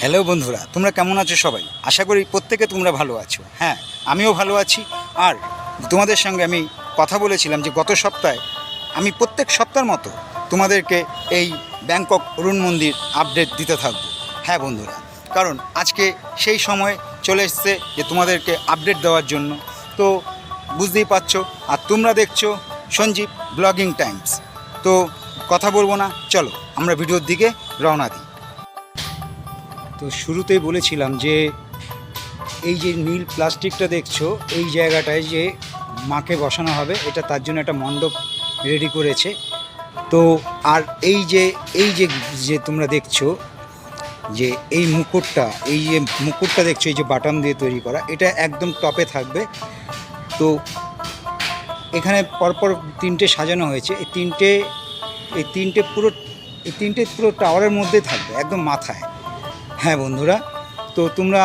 Hello বন্ধুরা, তোমরা কেমন আছো সবাই? আশা করি প্রত্যেকে তোমরা ভালো আছো। হ্যাঁ আমিও ভালো আছি। আর তোমাদের সঙ্গে আমি কথা বলেছিলাম যে গত সপ্তাহে আমি প্রত্যেক সপ্তাহের মতো তোমাদেরকে এই ব্যাংকক অরুণ মন্দির আপডেট দিতে থাকব। হ্যাঁ বন্ধুরা, কারণ আজকে সেই সময় চলে এসছে যে তোমাদেরকে আপডেট দেওয়ার জন্য। তো বুঝতেই পারছ, আর তোমরা দেখছ সঞ্জীব ব্লগিং টাইমস তো কথা বলব না, চলো আমরা ভিডিওর দিকে রওনা দিই। তো শুরুতে বলেছিলাম যে এই যে নীল প্লাস্টিকটা দেখছ, এই জায়গাটায় যে মাকে বসানো হবে, এটা তার জন্য একটা মণ্ডপ রেডি করেছে। তো আর এই যে এই যে যে তোমরা দেখছ যে এই মুকুটটা, এই যে মুকুটটা দেখছ, এই যে বাটাম দিয়ে তৈরি করা, এটা একদম টপে থাকবে। তো এখানে পরপর তিনটে সাজানো হয়েছে। এই তিনটে এই তিনটে পুরো, এই তিনটে পুরো টাওয়ারের মধ্যে থাকবে, একদম মাথায়। হ্যাঁ বন্ধুরা, তো তোমরা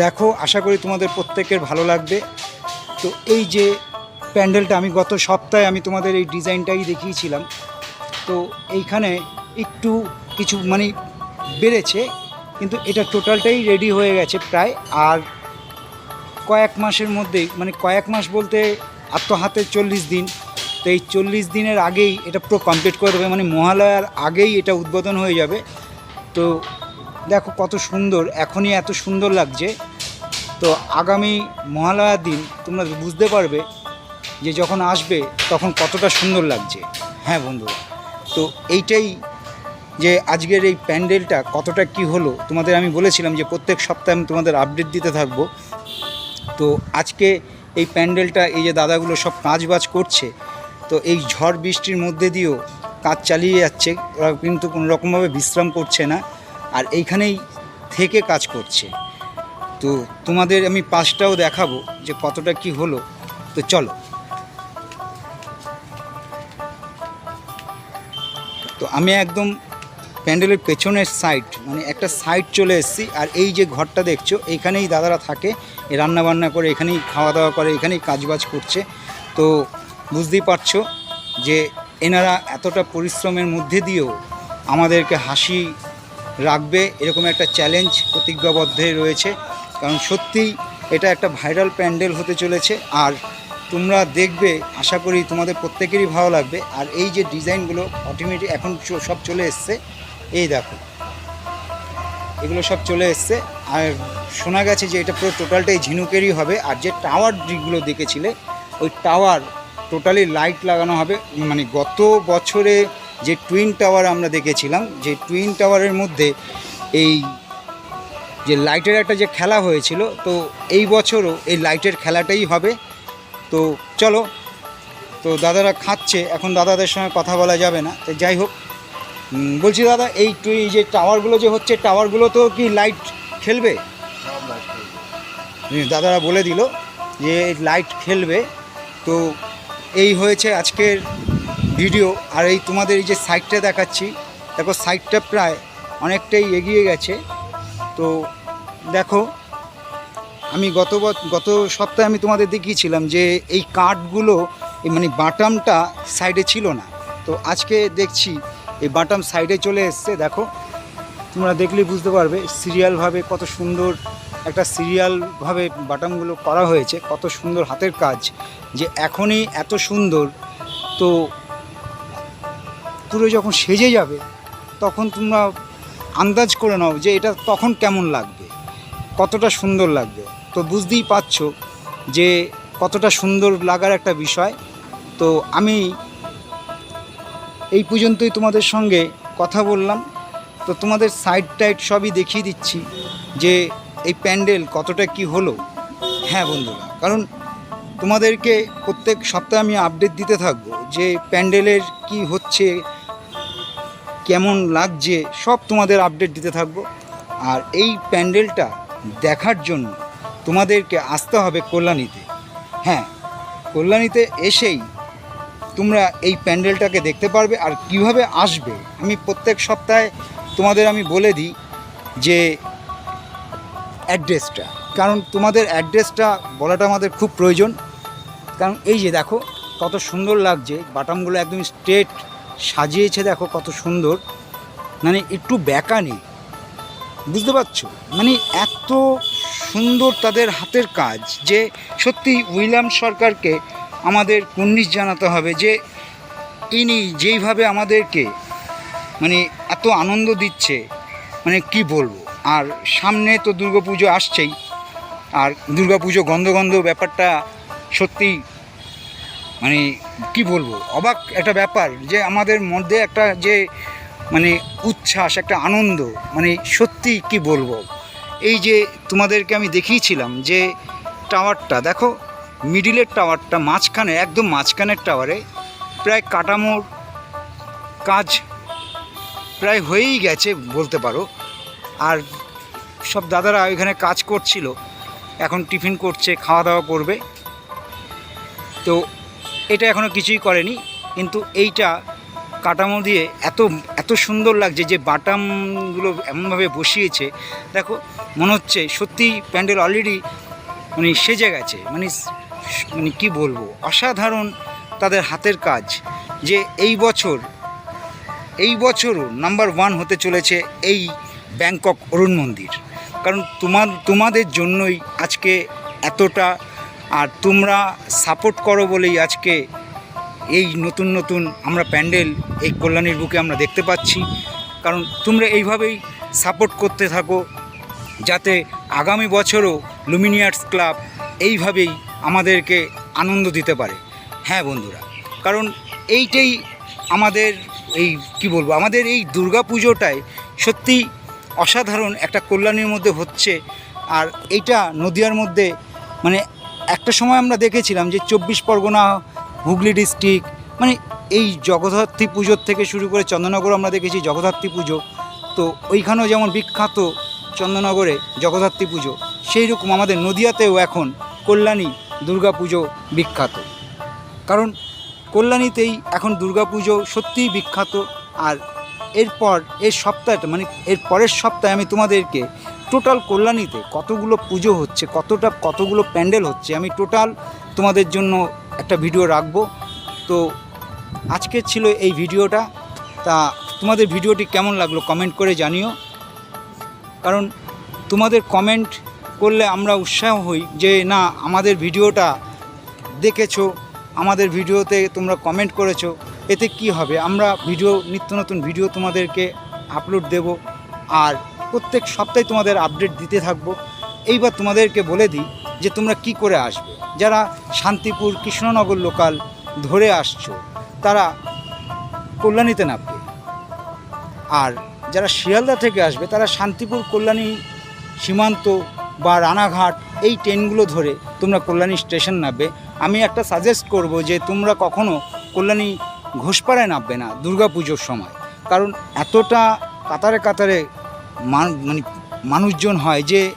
দেখো, আশা করি তোমাদের প্রত্যেকের ভালো লাগবে। তো এই যে প্যান্ডেলটা, আমি গত সপ্তাহে আমি তোমাদের এই ডিজাইনটাই দেখিয়েছিলাম। তো এইখানে একটু কিছু মানে বেড়েছে, কিন্তু এটা টোটালটাই রেডি হয়ে গেছে প্রায়। আর কয়েক মাসের মধ্যেই মানে কয়েক মাস বলতে আর তো হাতে চল্লিশ দিন। তো এই চল্লিশ দিনের আগেই এটা পুরো কমপ্লিট করে দেবে মানে মহালয়ার আগেই এটা উদ্বোধন হয়ে যাবে। তো দেখো কত সুন্দর, এখনই এত সুন্দর লাগছে। তো আগামী মহালয়ার দিন তোমরা বুঝতে পারবে যে যখন আসবে তখন কতটা সুন্দর লাগছে। হ্যাঁ বন্ধুরা, তো এইটাই যে আজকের এই প্যান্ডেলটা কতটা কি হলো, তোমাদের আমি বলেছিলাম যে প্রত্যেক সপ্তাহে আমি তোমাদের আপডেট দিতে থাকব। তো আজকে এই প্যান্ডেলটা, এই যে দাদাগুলো সব কাজ বাজ করছে, তো এই ঝড় বৃষ্টির মধ্যে দিয়েও কাজ চালিয়ে যাচ্ছে, ওরা কিন্তু কোনো রকমভাবে বিশ্রাম করছে না। আর এইখানেই থেকে কাজ করছে। তো তোমাদের আমি পাশটাও দেখাবো যে কতটা কি হলো। তো চলো। তো আমি একদম প্যান্ডেলের পেছনের সাইড মানে একটা সাইড চলে এসেছি, আর এই যে ঘরটা দেখছ, এইখানেই দাদারা থাকে রান্না বান্না করে, এখানেই খাওয়া দাওয়া করে, এখানেই কাজবাজ করছে। তো বুঝতেই পারছ যে এনারা এতটা পরিশ্রমের মধ্যে দিয়েও আমাদেরকে হাসি রাখবে, এরকম একটা চ্যালেঞ্জ প্রতিজ্ঞাবদ্ধে রয়েছে। কারণ সত্যিই এটা একটা ভাইরাল প্যান্ডেল হতে চলেছে। আর তোমরা দেখবে, আশা করি তোমাদের প্রত্যেকেরই ভালো লাগবে। আর এই যে ডিজাইনগুলো অটোমেটিক এখন সব চলে এসছে, এই দেখো। এগুলো সব চলে এসছে। আর শোনা গেছে যে এটা পুরো টোটালটাই ঝিনুকেরই হবে। আর যে টাওয়ার যেগুলো দেখেছিলে, ওই টাওয়ার টোটালি লাইট লাগানো হবে। মানে গত বছরে যে টুইন টাওয়ার আমরা দেখেছিলাম, যে টুইন টাওয়ারের মধ্যে এই যে লাইটের একটা যে খেলা হয়েছিল, তো এই বছরও এই লাইটের খেলাটাই হবে। তো চলো, তো দাদারা খাচ্ছে, এখন দাদাদের সঙ্গে কথা বলা যাবে না। তো যাই হোক বলছি দাদা, এই টুই যে টাওয়ারগুলো যে হচ্ছে টাওয়ারগুলো তো কি লাইট খেলবে? দাদারা বলে দিল যে লাইট খেলবে। তো এই হয়েছে আজকের ভিডিও আর এই তোমাদের এই যে সাইডটা দেখাচ্ছি, দেখো সাইডটা প্রায় অনেকটাই এগিয়ে গেছে। তো দেখো, আমি গত গত সপ্তাহে আমি তোমাদের দেখিয়েছিলাম যে এই কাঠগুলো মানে বাটামটা সাইডে ছিল না। তো আজকে দেখছি এই বাটাম সাইডে চলে এসছে, দেখো। তোমরা দেখলেই বুঝতে পারবে সিরিয়ালভাবে কত সুন্দর একটা সিরিয়ালভাবে বাটামগুলো করা হয়েছে, কত সুন্দর হাতের কাজ যে এখনই এত সুন্দর। তো পুরো যখন সেজে যাবে, তখন তোমরা আন্দাজ করে নাও যে এটা তখন কেমন লাগবে, কতটা সুন্দর লাগবে। তো বুঝতেই পারছ যে কতটা সুন্দর লাগার একটা বিষয়। তো আমি এই পর্যন্তই তোমাদের সঙ্গে কথা বললাম। তো তোমাদের সাইড টাইড সবই দেখিয়ে দিচ্ছি যে এই প্যান্ডেল কতটা কি হলো। হ্যাঁ বন্ধুরা, কারণ তোমাদেরকে প্রত্যেক সপ্তাহে আমি আপডেট দিতে থাকব যে প্যান্ডেলের কি হচ্ছে কেমন লাগছে সব তোমাদের আপডেট দিতে থাকব। আর এই প্যান্ডেলটা দেখার জন্য তোমাদেরকে আসতে হবে কল্যাণীতে। হ্যাঁ কল্যাণীতে এসেই তোমরা এই প্যান্ডেলটাকে দেখতে পারবে আর কীভাবে আসবে। আমি প্রত্যেক সপ্তাহে তোমাদের আমি বলে দিই যে অ্যাড্রেসটা। কারণ তোমাদের অ্যাড্রেসটা বলাটা আমাদের খুব প্রয়োজন। কারণ এই যে দেখো, কত সুন্দর লাগছে। বাটামগুলো একদম স্ট্রেট সাজিয়েছে দেখো কত সুন্দর। মানে একটু ব্যাকা নেই বুঝতে পারছ? মানে এত সুন্দর তাদের হাতের কাজ যে সত্যি উইলিয়াম সরকারকে আমাদের কুর্নিশ জানাতে হবে যে ইনি যেইভাবে আমাদেরকে মানে এত আনন্দ দিচ্ছে মানে কি বলব? আর সামনে তো দুর্গাপুজো আসছেই। আর দুর্গাপুজো গন্ধ গন্ধ ব্যাপারটা সত্যি মানে কি বলব, অবাক একটা ব্যাপার যে আমাদের মধ্যে একটা যে মানে উচ্ছ্বাস, একটা আনন্দ মানে সত্যি কি বলব? এই যে তোমাদেরকে আমি দেখিয়েছিলাম যে টাওয়ারটা, দেখো, মিডিলের টাওয়ারটা মাঝখানে, একদম মাঝখানের টাওয়ারে প্রায় কাটামোর কাজ প্রায় হয়েই গেছে বলতে পারো। আর সব দাদারা ওইখানে কাজ করছিল, এখন টিফিন করছে, খাওয়া দাওয়া করবে। তো এটা এখনও কিছুই করেনি, কিন্তু এইটা কাটামো দিয়ে এত এত সুন্দর লাগছে যে বাটামগুলো এমনভাবে বসিয়েছে। দেখো, মনে হচ্ছে সত্যিই প্যান্ডেল অলরেডি মানে সেজে গেছে মানে মানে কী বলব, অসাধারণ তাদের হাতের কাজ যে এই বছর, এই বছরও নাম্বার ওয়ান হতে চলেছে এই ব্যাংকক অরুণ মন্দির। কারণ তোমার, তোমাদের জন্যই আজকে এতটা আর তোমরা সাপোর্ট করো বলেই আজকে এই নতুন নতুন আমরা প্যান্ডেল এই কল্যাণীর বুকে আমরা দেখতে পাচ্ছি। কারণ তোমরা এইভাবেই সাপোর্ট করতে থাকো যাতে আগামী বছরও লুমিনিয়ার্স ক্লাব এইভাবেই আমাদেরকে আনন্দ দিতে পারে। হ্যাঁ বন্ধুরা, কারণ এইটাই আমাদের এই কি বলব, আমাদের এই দুর্গা পুজোটায় সত্যি অসাধারণ একটা কল্যাণীর মধ্যে হচ্ছে। আর এইটা নদিয়ার মধ্যে মানে একটা সময় আমরা দেখেছিলাম যে চব্বিশ পরগনা, হুগলি ডিস্ট্রিক্ট মানে এই জগদ্ধাত্রী পুজোর থেকে শুরু করে চন্দননগর আমরা দেখেছি জগদ্ধাত্রী পুজো। তো ওইখানেও যেমন বিখ্যাত চন্দননগরে জগদ্ধাত্রী পুজো সেই রকম আমাদের নদিয়াতেও এখন কল্যাণী দুর্গা পুজো বিখ্যাত। কারণ কল্যাণীতেই এখন দুর্গা পুজো সত্যিই বিখ্যাত। আর এরপর, এর সপ্তাহটা মানে এর পরের সপ্তাহে আমি তোমাদেরকে টোটাল কল্যাণীতে কতগুলো পুজো হচ্ছে, কতটা, কতগুলো প্যান্ডেল হচ্ছে, আমি টোটাল তোমাদের জন্য একটা ভিডিও রাখব। তো আজকের ছিল এই ভিডিওটা। তা তোমাদের ভিডিওটি কেমন লাগল কমেন্ট করে জানিও। কারণ তোমাদের কমেন্ট করলে আমরা উৎসাহ হই যে, না, আমাদের ভিডিওটা দেখেছ, আমাদের ভিডিওতে তোমরা কমেন্ট করেছ, এতে কি হবে? আমরা ভিডিও, নিত্য নতুন ভিডিও তোমাদেরকে আপলোড দেব। আর প্রত্যেক সপ্তাহে তোমাদের আপডেট দিতে থাকব। এইবার তোমাদেরকে বলে দিই যে তোমরা কি করে আসবে। যারা শান্তিপুর কৃষ্ণনগর লোকাল ধরে আসছো, তারা কল্যাণীতে নামবে। আর যারা শিয়ালদা থেকে আসবে, তারা শান্তিপুর, কল্যাণী সীমান্ত বা রানাঘাট এই ট্রেনগুলো ধরে তোমরা কল্যাণী স্টেশন নামবে। আমি একটা সাজেস্ট করব যে তোমরা কখনো কল্যাণী ঘোষপাড়ায় নামবে না দুর্গা পুজোর সময়। কারণ এতটা কাতারে কাতারে মান- মানে মানুষজন হয় যে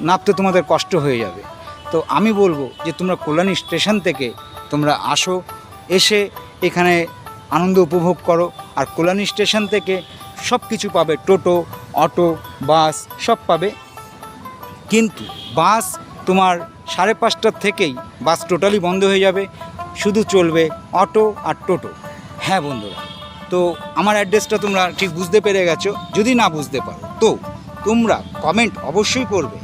নামতে তোমাদের কষ্ট হয়ে যাবে। তো আমি বলব যে তোমরা কল্যাণী স্টেশন থেকে তোমরা আসো, এসে এখানে আনন্দ উপভোগ করো আর কল্যাণী স্টেশন থেকে সব কিছু পাবে, টোটো, অটো, বাস সব পাবে। কিন্তু বাস তোমার সাড়ে পাঁচটার থেকেই বাস টোটালি বন্ধ হয়ে যাবে, শুধু চলবে অটো আর টোটো। হ্যাঁ বন্ধুরা। তো আমার অ্যাড্রেসটা তোমরা ঠিক বুঝতে পেরে গেছো। যদি না বুঝতে পারো, তো তোমরা কমেন্ট অবশ্যই করবে।